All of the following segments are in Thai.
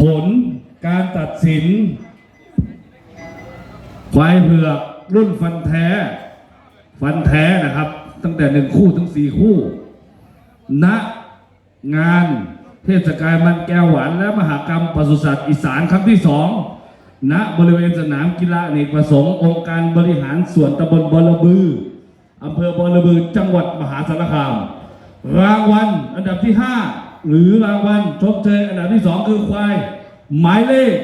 ผลการตัดสิน ควายเผือกรุ่นฟันแท้ ฟันแท้นะครับ ตั้งแต่หนึ่งคู่ถึงสี่คู่ ณงานเทศกาลมันแก้วหวานและมหากรรมปศุสัตว์อีสานครั้งที่สองณบริเวณสนามกีฬาเนกประสงค์องค์การบริหารส่วนตำบลบอระบืออำเภอบอระบือจังหวัดมหาสารคาม รางวัลอันดับที่5 หรือรางวัลชมเชยอันดับที่2คือควาย หมายเลข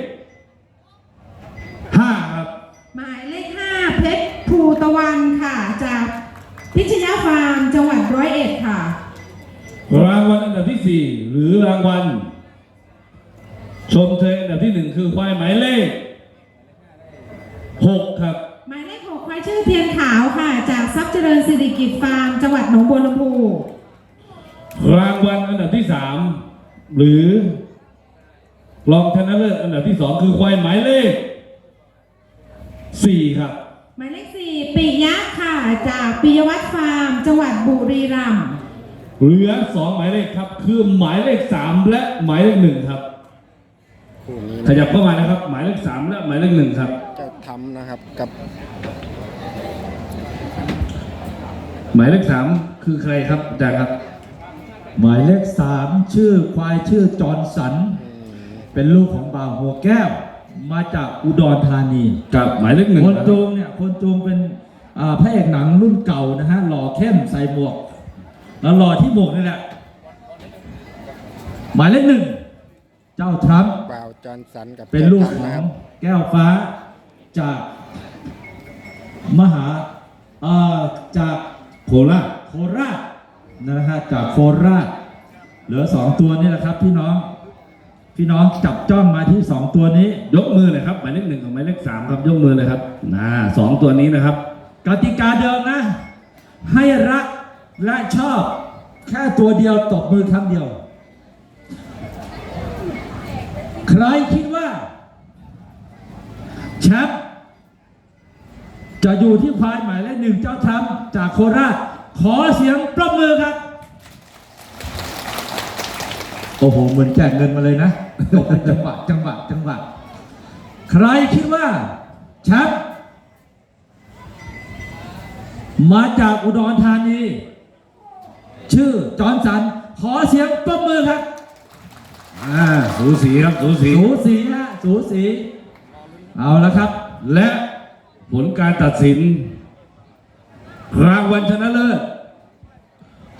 5ครับ หมายเลข5เพชรภูตะวันค่ะ จากพิชยาฟาร์มจังหวัดร้อยเอ็ดค่ะ รางวัลอันดับที่4หรือรางวัลชมเชยอันดับที่1คือควายหมายเลข6ครับ หมายเลข6ควายชื่อเทียนขาวค่ะ จากทรัพย์เจริญสิริกิจฟาร์มจังหวัดหนองบัวลำพู รางวัลอันดับที่3หรือรองชนะเลิศอันดับที่2คือควายหมายเลข4ครับ หมายเลข4ปิยะค่ะจากปิยวัฒน์ฟาร์ม จังหวัดบุรีรัมย์เหลือ2หมายเลขครับ คือหมายเลข3และหมายเลข1ครับคู่นี้ขนะยับเข้ามานะครับ หมายเลข3และหมายเลข1ครับเจะทำนะครับกับ หมายเลข3คือใครครับอาจารย์ครับ หมายเลขสามชื่อควายชื่อจอร์นสัน เป็นลูกของบ่าวหัวแก้ว มาจากอุดรธานีกับหมายเลขหนึ่งคนครับจูงเนี่ยคนจูงเป็นอ่าพระเอกหนังรุ่นเก่านะฮะหล่อเข้มใส่หมวก แล้วหล่อที่หมวกนี่แหละหมายเลขหนึ่งเจ้าทรัมป์บ่าวจอห์นสันกับเป็นลูกขจ้าอทำนะคงรับแก้วฟ้าจากมหาเอ่อจากโคราชโคราช นะฮะจากโคราชเหลือสองตัวนี่แหละครับพี่น้องพี่น้องจับจ้องมาที่สองตัวนี้ ยกมือเลยครับหมายเลขหนึ่งกับหมายเลขสามครับยกมือเลยครับน่าสองตัวนี้นะครับกติกาเดิมนะ ให้รักและชอบ แค่ตัวเดียวตบมือครั้งเดียว ใครคิดว่าแชมป์จะอยู่ที่ควายหมายเลขหนึ่งเจ้าแชมป์จากโคราช ขอเสียงปรบมือครับ โอ้โห เหมือนแจกเงินมาเลยนะตบเป็นจังหวะจังหวะจังหวะใครคิดว่าแชมป์มาจากอุดรธานี ชื่อจอห์นสัน ขอเสียงปรบมือครับอ่าสูสีครับสูสีสูสีฮะสูสี เอาละครับ และผลการตัดสิน รางวัลชนะเลิศ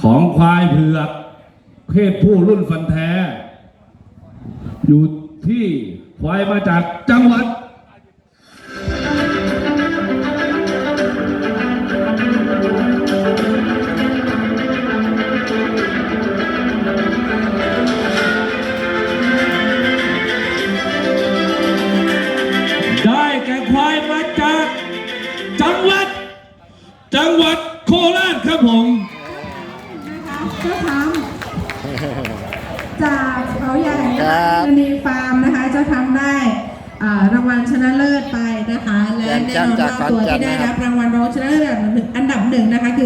ของควายเผือก เพศผู้รุ่นฟันแท้ อยู่ที่ควายมาจากจังหวัดได้แก่ควายมาจากจังหวัด จังหวัดโคราชครับผมนะคะเจ้าทำจากเขาใหญ่ครับนีฟาร์มนะคะเจ้าทำได้อ่ารางวัลชนะเลิศไปนะคะ และแน่นอนว่าตัวที่ได้รับรางวัลรองชนะเลิศอันดับหนึ่งนะคะคือ